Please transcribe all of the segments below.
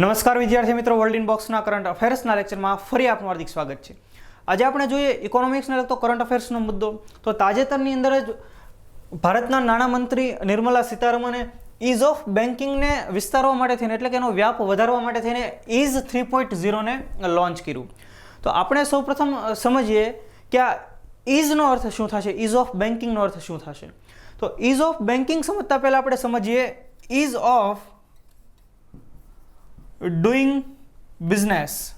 નમસ્કાર વિદ્યાર્થી મિત્રો વર્લ્ડ ઇન બોક્સના કરંટ અફેર્સના લેક્ચરમાં ફરી આપનું હાર્દિક સ્વાગત છે. આજે આપણે જોઈએ ઇકોનોમિક્સને લગતો કરંટ અફેર્સનો મુદ્દો. તો તાજેતરની અંદર જ ભારતના નાણામંત્રી નિર્મલા સીતારમણે ઇઝ ઓફ બેન્કિંગને વિસ્તારવા માટે થઈને, એટલે કે એનો વ્યાપ વધારવા માટે થઈને ઇઝ થ્રી પોઈન્ટ ઝીરોને લોન્ચ કર્યું. તો આપણે સૌપ્રથમ સમજીએ કે આ ઇઝનો અર્થ શું થશે? ઇઝ ઓફ બેન્કિંગનો અર્થ શું થશે? તો ઇઝ ઓફ બેન્કિંગ સમજતા પહેલાં આપણે સમજીએ ઇઝ ઓફ ડુઈંગ બિઝનેસ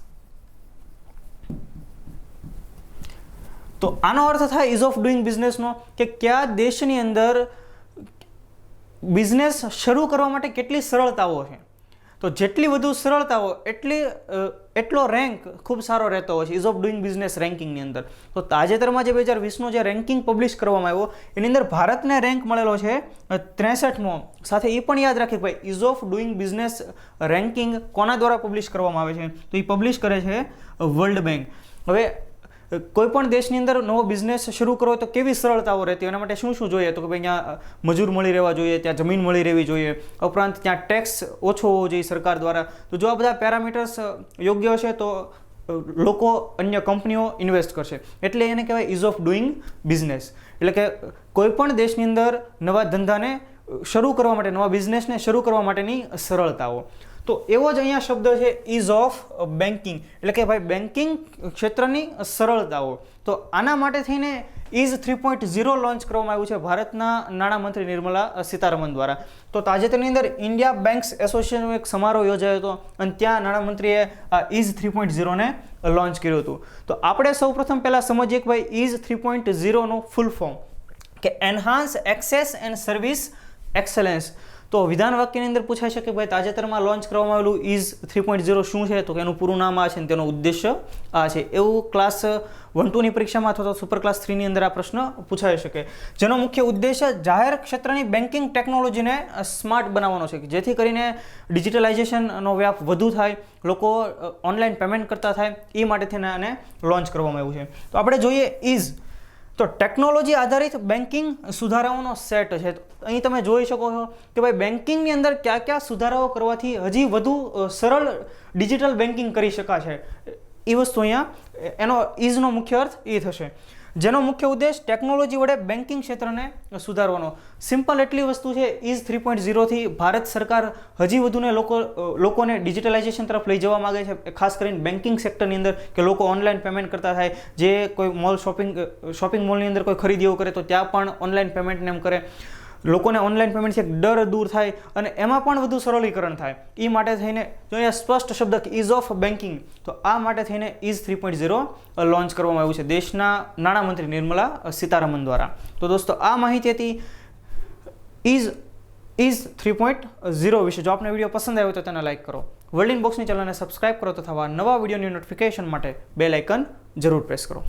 તો આનો અર્થ થાય ઇઝ ઓફ ડુઈંગ બિઝનેસનો કે કયા દેશની અંદર બિઝનેસ શરૂ કરવા માટે કેટલી સરળતાઓ છે. તો જેટલી વધુ સરળતાઓ એટલી એટલો રેન્ક ખૂબ સારો રહેતો હોય છે ઇઝ ઓફ ડુઈંગ બિઝનેસ રેન્કિંગની અંદર. તો તાજેતરમાં જે બે હજાર વીસનો જે રેન્કિંગ પબ્લિશ કરવામાં આવ્યો, એની અંદર ભારતને રેન્ક મળેલો છે ત્રેસઠમો. સાથે એ પણ યાદ રાખી ભાઈ ease of doing business ranking કોના દ્વારા પબ્લિશ કરવામાં આવે છે? તો એ પબ્લિશ કરે છે વર્લ્ડ બેંક હવે કોઈ પણ દેશની અંદર નવો બિઝનેસ શરૂ કરો તો કેવી સરળતાઓ રહેતી? એના માટે શું શું જોઈએ? તો કે ભાઈ અહીંયા મજૂર મળી રહેવા જોઈએ, ત્યાં જમીન મળી રહેવી જોઈએ. ઉપરાંત ત્યાં ટેક્સ ઓછો હોવો જોઈએ સરકાર દ્વારા. તો જો આ બધા પેરામીટર્સ યોગ્ય હશે તો લોકો અન્ય કંપનીઓ ઇન્વેસ્ટ કરશે. એટલે એને કહેવાય ઇઝ ઓફ ડુઈંગ બિઝનેસ એટલે કે કોઈ પણ દેશની અંદર નવા ધંધાને શરૂ કરવા માટે, નવા બિઝનેસને શરૂ કરવા માટેની સરળતાઓ. તો એવો જ અહીંયા શબ્દ છે ઇઝ ઓફ બેન્કિંગ એટલે કે ભાઈ બેન્કિંગ ક્ષેત્રની સરળતાઓ. તો આના માટે થઈને EASE three point zero launch કરવામાં આવ્યું છે ભારતના નાણામંત્રી નિર્મલા સીતારમન દ્વારા. તો તાજેતરની અંદર ઇન્ડિયા બેન્ક્સ એસોસિએશનનો એક સમારોહ યોજાયો હતો અને ત્યાં નાણામંત્રીએ આ ઇઝ થ્રી પોઈન્ટ ઝીરોને લોન્ચ કર્યું હતું. તો આપણે સૌપ્રથમ પહેલાં સમજીએ કે ભાઈ ઇઝ થ્રી પોઈન્ટ ઝીરોનું ફૂલ ફોર્મ કે enhance access and service excellence તો વિધાન વાક્યની અંદર પૂછાય છે કે ભાઈ તાજેતરમાં લોન્ચ કરવામાં આવેલું ઇઝ થ્રી પોઈન્ટ ઝીરો શું છે? તો કે એનું પૂરું નામ આ છે અને તેનો ઉદ્દેશ્ય આ છે. એવું ક્લાસ વન ટુની પરીક્ષામાં અથવા તો સુપર ક્લાસ થ્રીની અંદર આ પ્રશ્ન પૂછાઈ શકે. જેનો મુખ્ય ઉદ્દેશ્ય જાહેર ક્ષેત્રની બેન્કિંગ ટેકનોલોજીને સ્માર્ટ બનાવવાનો છે. જેથી કરીને ડિજિટલાઇઝેશનનો વ્યાપ વધુ થાય, લોકો ઓનલાઈન પેમેન્ટ કરતા થાય, એ માટે થઈને આને લોન્ચ કરવામાં આવ્યું છે. તો આપણે જોઈએ ઇઝ તો ટેકનોલોજી આધારિત બેન્કિંગ સુધારાઓનો સેટ છે. અહીં તમે જોઈ શકો છો કે ભાઈ બેન્કિંગની અંદર કયા કયા સુધારાઓ કરવાથી હજી વધુ સરળ ડિજિટલ બેન્કિંગ કરી શકાશે. એ વસ્તુ અહીંયા, એનો ઇઝનો મુખ્ય અર્થ એ થશે. જેનો મુખ્ય ઉદ્દેશ ટેકનોલોજી વડે બેન્કિંગ ક્ષેત્રને સુધારવાનો. સિમ્પલ એટલી વસ્તુ છે ઇઝ થ્રી પોઈન્ટ ઝીરોથી ભારત સરકાર હજી વધુને લોકો લોકોને ડિજિટલાઇઝેશન તરફ લઈ જવા માગે છે. ખાસ કરીને બેન્કિંગ સેક્ટરની અંદર કે લોકો ઓનલાઈન પેમેન્ટ કરતા થાય, જે કોઈ મોલ શોપિંગ શોપિંગ મોલની અંદર કોઈ ખરીદીઓ કરે તો ત્યાં પણ ઓનલાઈન પેમેન્ટને એમ કરે. લોકોને ઓનલાઈન પેમેન્ટ છે, ડર દૂર થાય અને એમાં પણ વધુ સરળીકરણ થાય. એ માટે થઈને જો અહીંયા સ્પષ્ટ શબ્દ ઇઝ ઓફ બેન્કિંગ તો આ માટે થઈને EASE three point zero launch કરવામાં આવ્યું છે દેશના નાણામંત્રી નિર્મલા સીતારમન દ્વારા. તો દોસ્તો, આ માહિતી હતી EASE EASE three point zero વિશે. જો આપને વીડિયો પસંદ આવ્યો તો તેને લાઇક કરો. વર્લ્ડ ઇન બોક્સની ચેનલને સબસ્ક્રાઇબ કરો તથા નવા વિડીયોની નોટિફિકેશન માટે બેલ આઇકન જરૂર પ્રેસ કરો.